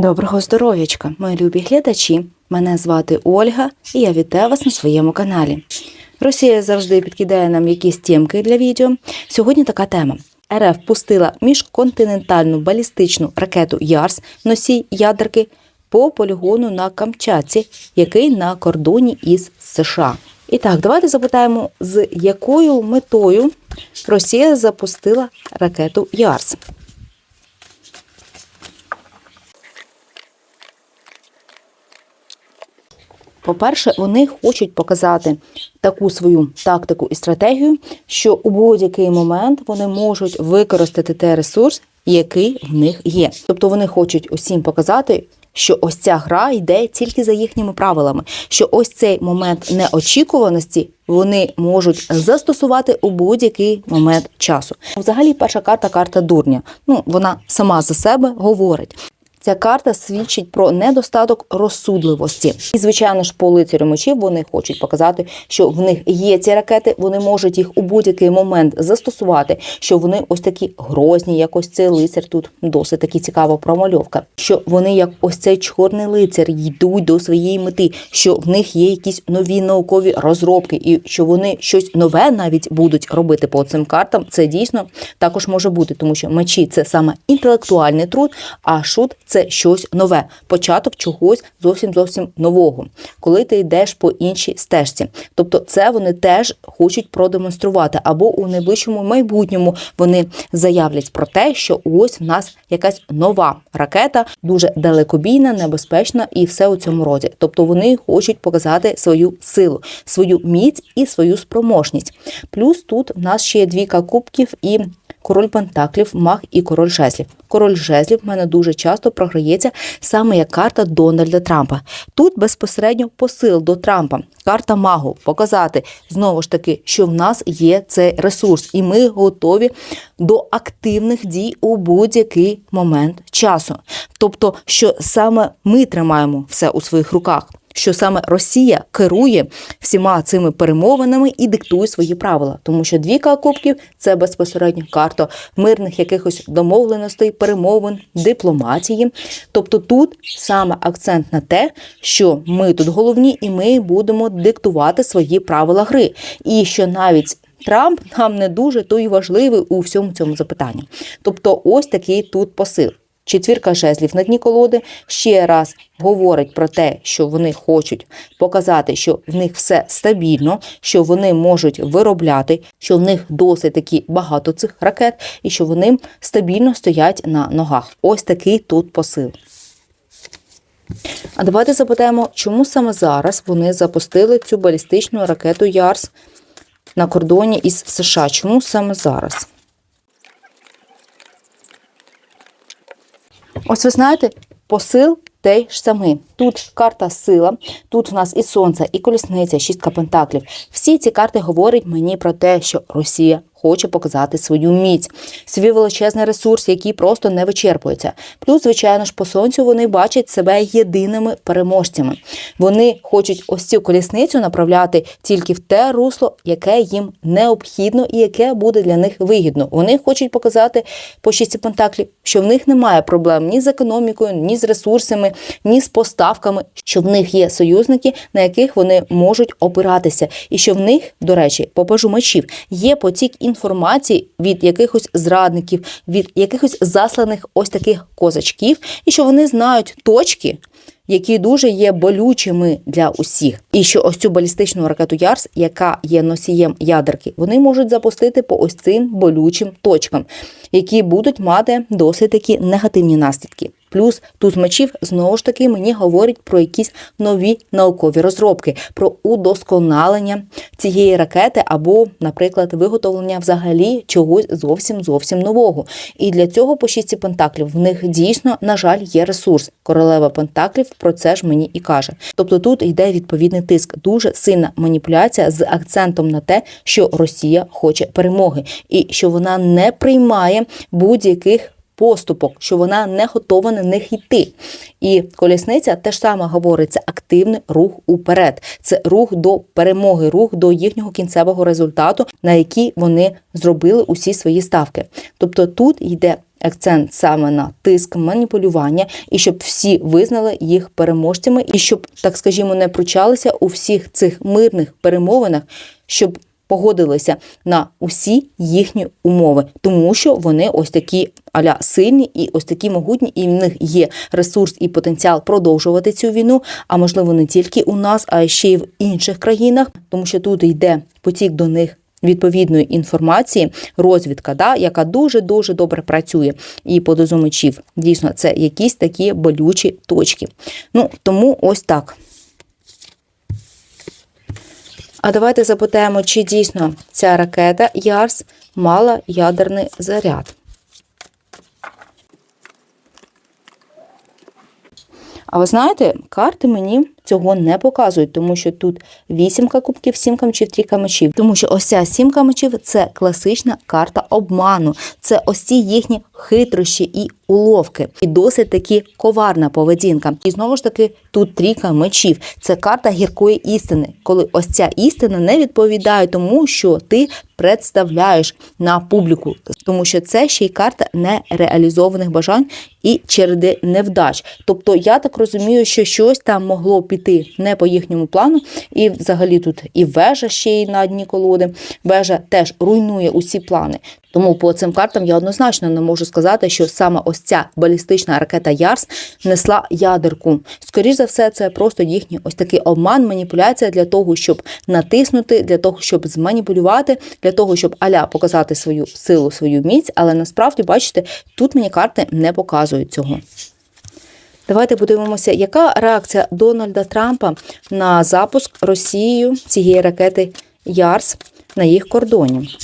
Доброго здоров'ячка, мої любі глядачі. Мене звати Ольга, і я вітаю вас на своєму каналі. Росія завжди підкидає нам якісь тємки для відео. Сьогодні така тема. РФ пустила міжконтинентальну балістичну ракету Ярс, носій ядерки, по полігону на Камчатці, який на кордоні із США. І так, давайте запитаємо, з якою метою Росія запустила ракету Ярс. По-перше, вони хочуть показати таку свою тактику і стратегію, що у будь-який момент вони можуть використати той ресурс, який в них є. Тобто вони хочуть усім показати, що ось ця гра йде тільки за їхніми правилами, що ось цей момент неочікуваності вони можуть застосувати у будь-який момент часу. Взагалі, перша карта карта дурня. Ну вона сама за себе говорить. Ця карта свідчить про недостаток розсудливості. І, звичайно ж, по лицарю мечів вони хочуть показати, що в них є ці ракети, вони можуть їх у будь-який момент застосувати, що вони ось такі грозні, як ось цей лицар. Тут досить таки цікава промальовка. Що вони, як ось цей чорний лицар, йдуть до своєї мети, що в них є якісь нові наукові розробки, і що вони щось нове навіть будуть робити по цим картам. Це дійсно також може бути, тому що мечі це саме інтелектуальний труд, а шут це щось нове, початок чогось зовсім зовсім нового, коли ти йдеш по іншій стежці. Тобто, це вони теж хочуть продемонструвати, або у найближчому майбутньому вони заявлять про те, що ось в нас якась нова ракета, дуже далекобійна, небезпечна і все у цьому роді. Тобто вони хочуть показати свою силу, свою міць і свою спроможність. Плюс тут в нас ще є двійка кубків і король пентаклів, маг і король жезлів. Король жезлів в мене дуже часто програється саме як карта Дональда Трампа. Тут безпосередньо посил до Трампа. Карта магу показати знову ж таки, що в нас є цей ресурс, і ми готові до активних дій у будь-який момент часу. Тобто, що саме ми тримаємо все у своїх руках що саме Росія керує всіма цими перемовинами і диктує свої правила, тому що двійка кубків це безпосередньо карта мирних якихось домовленостей, перемовин, дипломатії. Тобто тут саме акцент на те, що ми тут головні, і ми будемо диктувати свої правила гри, і що навіть Трамп нам не дуже той важливий у всьому цьому запитанні. Тобто, ось такий тут посил. Четвірка жезлів на дні колоди ще раз говорить про те, що вони хочуть показати, що в них все стабільно, що вони можуть виробляти, що в них досить таки багато цих ракет, і що вони стабільно стоять на ногах. Ось такий тут посил. А давайте запитаємо, чому саме зараз вони запустили цю балістичну ракету Ярс на кордоні із США? Чому саме зараз? Ось ви знаєте, посил той ж самий. Тут карта сила, тут у нас і сонце, і колісниця, шістка пентаклів. Всі ці карти говорять мені про те, що Росія хоче показати свою міць, свій величезний ресурс, який просто не вичерпується. Плюс, звичайно ж, по сонцю вони бачать себе єдиними переможцями. Вони хочуть ось цю колісницю направляти тільки в те русло, яке їм необхідно і яке буде для них вигідно. Вони хочуть показати по шісті пентаклів, що в них немає проблем ні з економікою, ні з ресурсами, ні з поставками, що в них є союзники, на яких вони можуть опиратися, і що в них, до речі, по пажу є потік інформації від якихось зрадників, від якихось засланих ось таких козачків, і що вони знають точки. Які дуже є болючими для усіх, і що ось цю балістичну ракету Ярс, яка є носієм ядерки, вони можуть запустити по ось цим болючим точкам, які будуть мати досить такі негативні наслідки. Плюс туз мечів знову ж таки мені говорить про якісь нові наукові розробки, про удосконалення цієї ракети, або, наприклад, виготовлення взагалі чогось зовсім зовсім нового. І для цього по шісті пентаклів в них дійсно, на жаль, є ресурс. Королева пентаклів про це ж мені і каже. Тобто тут йде відповідний тиск, дуже сильна маніпуляція з акцентом на те, що Росія хоче перемоги, і що вона не приймає будь-яких поступок, що вона не готова на них йти. І колісниця теж саме говорить, це активний рух уперед, це рух до перемоги, рух до їхнього кінцевого результату, на який вони зробили усі свої ставки. Тобто тут йде акцент саме на тиск, маніпулювання, і щоб всі визнали їх переможцями, і щоб, так скажімо, не пручалися у всіх цих мирних перемовинах, щоб погодилися на усі їхні умови, тому що вони ось такі аля сильні і ось такі могутні, і в них є ресурс і потенціал продовжувати цю війну. А можливо, не тільки у нас, а ще й в інших країнах, тому що тут йде потік до них. Відповідної інформації, розвідка, да, яка дуже дуже добре працює, і подозумичів. Дійсно, це якісь такі болючі точки. Ну тому ось так. А давайте запитаємо, чи дійсно ця ракета Ярс мала ядерний заряд. А ви знаєте, карти мені цього не показують, тому що тут вісімка кубків, сімка мечів, трійка мечів. Тому що ось ця сімка мечів це класична карта обману. Це ось ці їхні хитрощі і уловки. І досить таки коварна поведінка. І знову ж таки, тут трійка мечів. Це карта гіркої істини, коли ось ця істина не відповідає тому, що ти представляєш на публіку, тому що це ще й карта нереалізованих бажань і череди невдач. Тобто, я так розумію, що щось там могло піти не по їхньому плану, і взагалі тут і вежа ще й на дні колоди. Вежа теж руйнує усі плани. Тому по цим картам я однозначно не можу сказати, що саме ось ця балістична ракета Ярс несла ядерку. Скоріше за все, це просто їхній ось такий обман, маніпуляція для того, щоб натиснути, для того, щоб зманіпулювати, для того, щоб аля показати свою силу, свою міць. Але насправді, бачите, тут мені карти не показують цього. Давайте подивимося, яка реакція Дональда Трампа на запуск Росією цієї ракети Ярс на їх кордоні.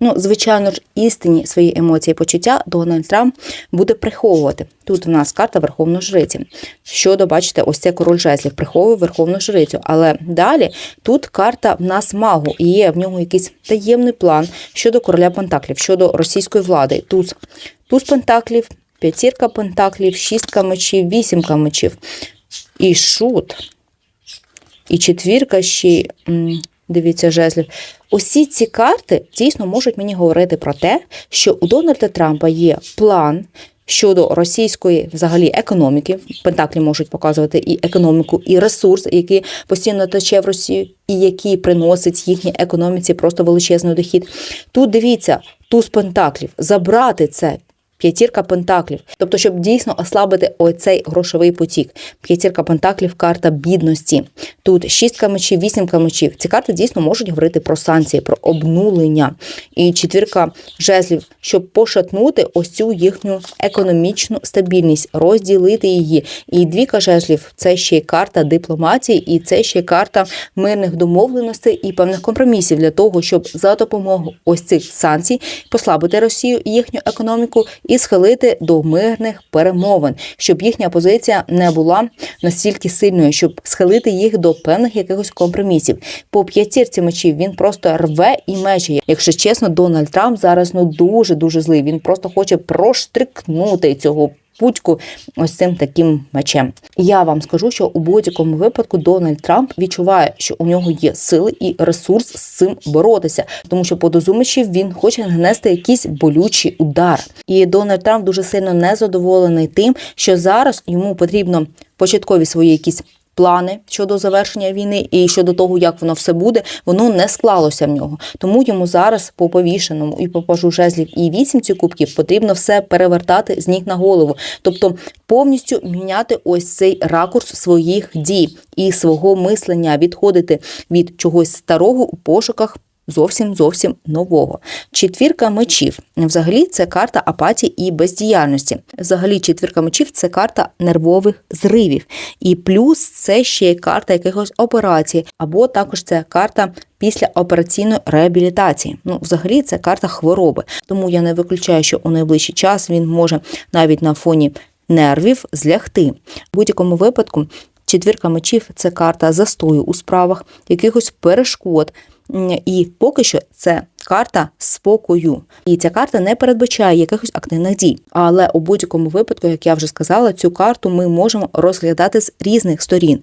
Ну, звичайно ж, істинні свої емоції і почуття Дональд Трамп буде приховувати. Тут в нас карта Верховної Жриці. Щодо, бачите, ось це король жезлів приховує Верховну Жрицю. Але далі тут карта в нас магу, і є в нього якийсь таємний план щодо короля Пентаклів, щодо російської влади. Туз, туз Пентаклів, п'ятірка Пентаклів, шістка мечів, вісімка мечів. І шут. І четвірка ще. Дивіться, жезлів. Усі ці карти дійсно можуть мені говорити про те, що у Дональда Трампа є план. Щодо російської взагалі економіки, Пентаклі можуть показувати і економіку, і ресурс, який постійно тече в Росію, і який приносить їхній економіці просто величезний дохід. Тут дивіться, туз Пентаклів забрати це П'ятірка пентаклів, тобто, щоб дійсно ослабити оцей грошовий потік. П'ятірка пентаклів, карта бідності. Тут шістка мечів, вісімка мечів. Ці карти дійсно можуть говорити про санкції, про обнулення. І четвірка жезлів, щоб пошатнути ось цю їхню економічну стабільність, розділити її. І двіка жезлів це ще й карта дипломатії, і це ще й карта мирних домовленостей і певних компромісів для того, щоб за допомогою ось цих санкцій послабити Росію і їхню економіку і схилити до мирних перемовин, щоб їхня позиція не була настільки сильною, щоб схилити їх до певних якихось компромісів. По п'ятірці мечів він просто рве і мече. Якщо чесно, Дональд Трамп зараз ну дуже дуже злий. Він просто хоче проштрикнути цього путьку ось цим таким мечем. Я вам скажу, що у будь-якому випадку Дональд Трамп відчуває, що у нього є сили і ресурс з цим боротися, тому що по дозумичі він хоче нанести якийсь болючий удар. І Дональд Трамп дуже сильно незадоволений тим, що зараз йому потрібно початкові свої якісь плани щодо завершення війни і щодо того, як воно все буде, воно не склалося в нього. Тому йому зараз по повішеному і по пажу жезлів і вісімці кубків потрібно все перевертати з ніг на голову, тобто повністю міняти ось цей ракурс своїх дій і свого мислення, відходити від чогось старого у пошуках зовсім зовсім нового. Четвірка мечів. Взагалі, це карта апатії і бездіяльності. Взагалі, четвірка мечів це карта нервових зривів. І плюс це ще й карта якихось операцій, або також це карта. Після операційної реабілітації, ну, взагалі, це карта хвороби. Тому я не виключаю, що у найближчий час він може навіть на фоні нервів злягти. В будь-якому випадку четвірка мечів це карта застою у справах, якихось перешкод, І поки що це карта спокою. І ця карта не передбачає якихось активних дій. Але у будь-якому випадку, як я вже сказала, цю карту ми можемо розглядати з різних сторін.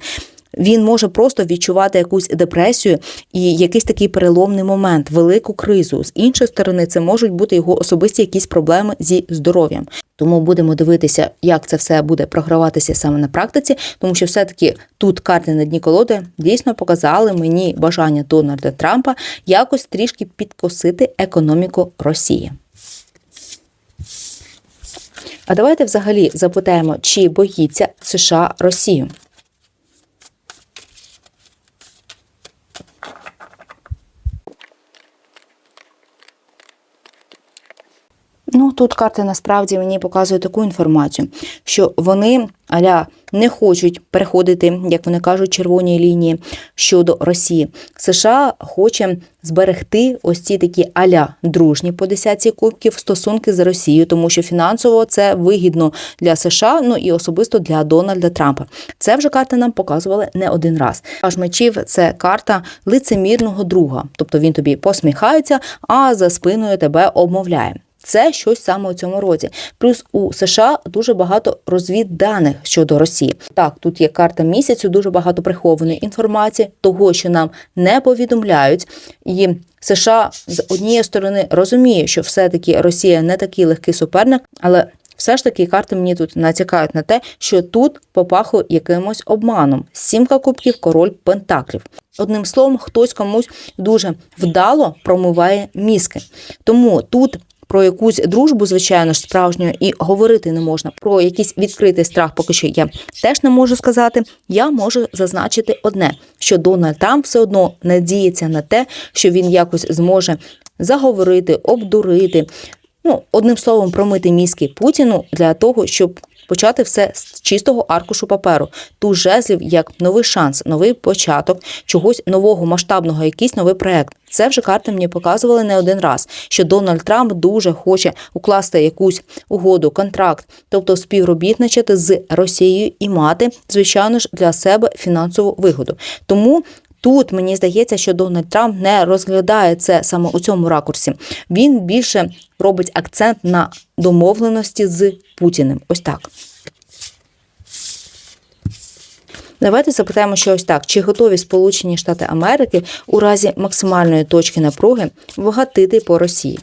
Він може просто відчувати якусь депресію і якийсь такий переломний момент, велику кризу. З іншої сторони, це можуть бути його особисті якісь проблеми зі здоров'ям. Тому будемо дивитися, як це все буде програватися саме на практиці, тому що все-таки тут карти на дні колоди дійсно показали мені бажання Дональда Трампа якось трішки підкосити економіку Росії. А давайте взагалі запитаємо, чи боїться США Росію. Ну, тут карти насправді мені показують таку інформацію, що вони аля не хочуть переходити, як вони кажуть, червоні лінії щодо Росії. США хоче зберегти ось ці такі аля дружні по десятці кубків стосунки з Росією, тому що фінансово це вигідно для США, ну і особисто для Дональда Трампа. Це вже карти нам показували не один раз. Аж мечів це карта лицемірного друга, тобто він тобі посміхається, а за спиною тебе обмовляє. Це щось саме у цьому році. Плюс у США дуже багато розвідданих щодо Росії. Так, тут є карта місяцю, дуже багато прихованої інформації, того, що нам не повідомляють. І США з однієї сторони розуміє, що все-таки Росія не такий легкий суперник, але все ж таки карти мені тут натякають на те, що тут попахує якимось обманом. Сімка кубків, король пентаклів. Одним словом, хтось комусь дуже вдало промиває мізки. Тому тут про якусь дружбу, звичайно ж, справжню, і говорити не можна. Про якийсь відкритий страх, поки що я теж не можу сказати. Я можу зазначити одне: що Дональд Трамп все одно надіється на те, що він якось зможе заговорити, обдурити. Ну, одним словом, промити мізки Путіну для того, щоб почати все з чистого аркушу паперу. Ту жезлів як новий шанс, новий початок, чогось нового, масштабного, якийсь новий проект. Це вже карти мені показували не один раз, що Дональд Трамп дуже хоче укласти якусь угоду, контракт, тобто співробітничати з Росією і мати, звичайно ж, для себе фінансову вигоду. Тому. Тут мені здається, що Дональд Трамп не розглядає це саме у цьому ракурсі. Він більше робить акцент на домовленості з Путіним. Ось так. Давайте запитаємо що ось так: чи готові Сполучені Штати Америки у разі максимальної точки напруги вгатити по Росії?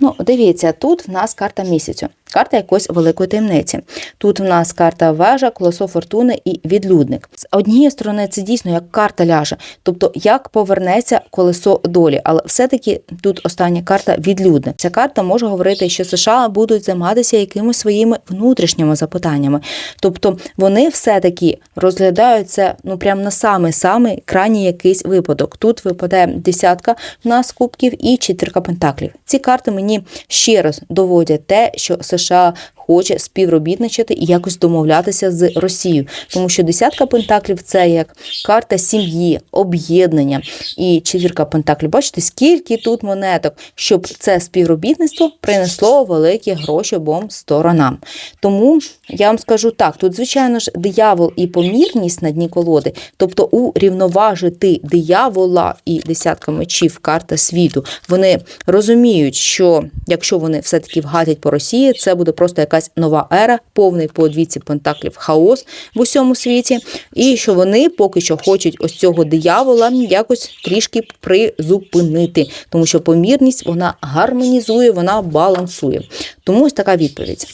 Ну, дивіться, тут в нас карта місяцю, карта якоїсь великої таємниці. Тут в нас карта вежа, колесо фортуни і відлюдник. З однієї сторони, це дійсно як карта ляже, тобто як повернеться колесо долі, але все-таки тут остання карта відлюдник. Ця карта може говорити, що США будуть займатися якимись своїми внутрішніми запитаннями. Тобто вони все-таки розглядають це ну прямо на самий самий крайній якийсь випадок. Тут випадає десятка в нас кубків і чотирка пентаклів. Ці карти мені ще раз доводять те, що США Forscher, хоче співробітничати і якось домовлятися з Росією, тому що десятка пентаклів це як карта сім'ї, об'єднання і четвірка пентаклів. Бачите, скільки тут монеток, щоб це співробітництво принесло великі гроші обом сторонам. Тому я вам скажу так: тут, звичайно ж, диявол і помірність на дні колоди, тобто урівноважити диявола і десятка мечів, карта світу. Вони розуміють, що якщо вони все-таки вгатять по Росії, це буде просто якась нова ера, повний по двійці пентаклів хаос в усьому світі, і що вони поки що хочуть ось цього диявола якось трішки призупинити, тому що помірність вона гармонізує, вона балансує. Тому ось така відповідь.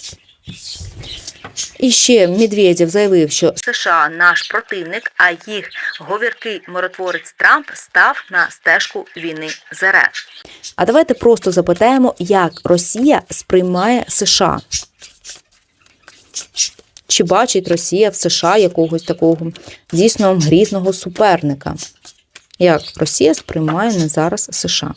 І ще Медведєв заявив, що США наш противник, а їх говіркий миротворець Трамп став на стежку війни з РФ. А давайте просто запитаємо, як Росія сприймає США. Чи бачить Росія в США якогось такого дійсно грізного суперника? Як Росія сприймає не зараз США?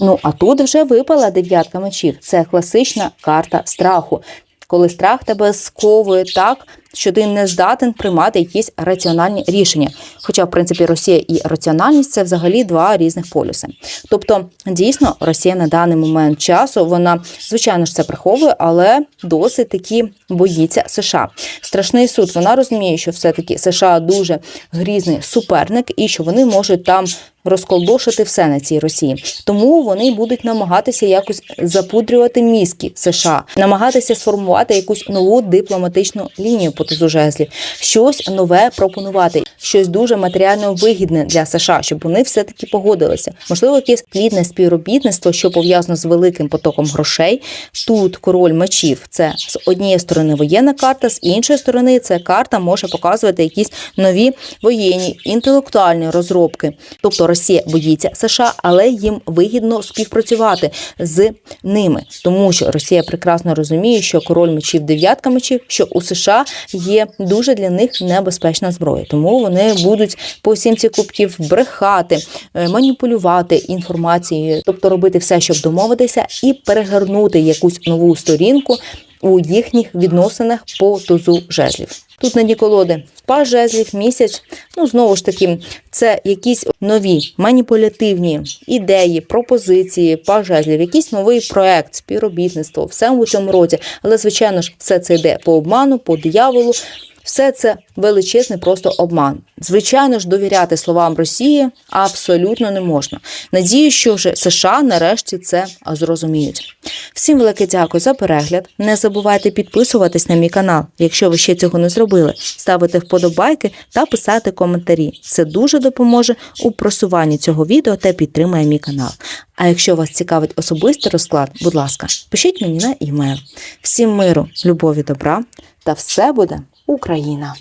Ну, а тут вже випала дев'ятка мечів. Це класична карта страху. коли страх тебе сковує так, що ти не здатен приймати якісь раціональні рішення. Хоча, в принципі, Росія і раціональність це взагалі два різних полюси. Тобто, дійсно, Росія на даний момент часу вона звичайно ж це приховує, але досить таки боїться США. Страшний суд. Вона розуміє, що все-таки США дуже грізний суперник і що вони можуть там. Розколбошити все на цій Росії, тому вони будуть намагатися якось запудрювати мізки США, намагатися сформувати якусь нову дипломатичну лінію по тузу жезлів, щось нове пропонувати, щось дуже матеріально вигідне для США, щоб вони все таки погодилися. Можливо, якесь плідне співробітництво, що пов'язано з великим потоком грошей. Тут король мечів це з однієї сторони воєнна карта, з іншої сторони ця карта може показувати якісь нові воєнні інтелектуальні розробки. Тобто Росія боїться США, але їм вигідно співпрацювати з ними, тому що Росія прекрасно розуміє, що король мечів, дев'ятка мечів, що у США є дуже для них небезпечна зброя. Тому вони будуть по сімці кубків брехати, е, маніпулювати інформацією, тобто робити все, щоб домовитися, і перегорнути якусь нову сторінку у їхніх відносинах по тузу жезлів. Тут на дні колоди жезлів, місяць. Ну знову ж таки, це якісь нові маніпулятивні ідеї, пропозиції, паж жезлів, якийсь новий проект, співробітництво, все у цьому році. Але звичайно ж, все це йде по обману, по дияволу. Все це величезний просто обман. Звичайно ж, довіряти словам Росії абсолютно не можна. Надію, що вже США нарешті це зрозуміють. Всім велике дякую за перегляд. Не забувайте підписуватись на мій канал, якщо ви ще цього не зробили. Ставити вподобайки та писати коментарі. Це дуже допоможе у просуванні цього відео та підтримує мій канал. А якщо вас цікавить особистий розклад, будь ласка, пишіть мені на імейл. Всім миру, любові, добра та все буде Україна!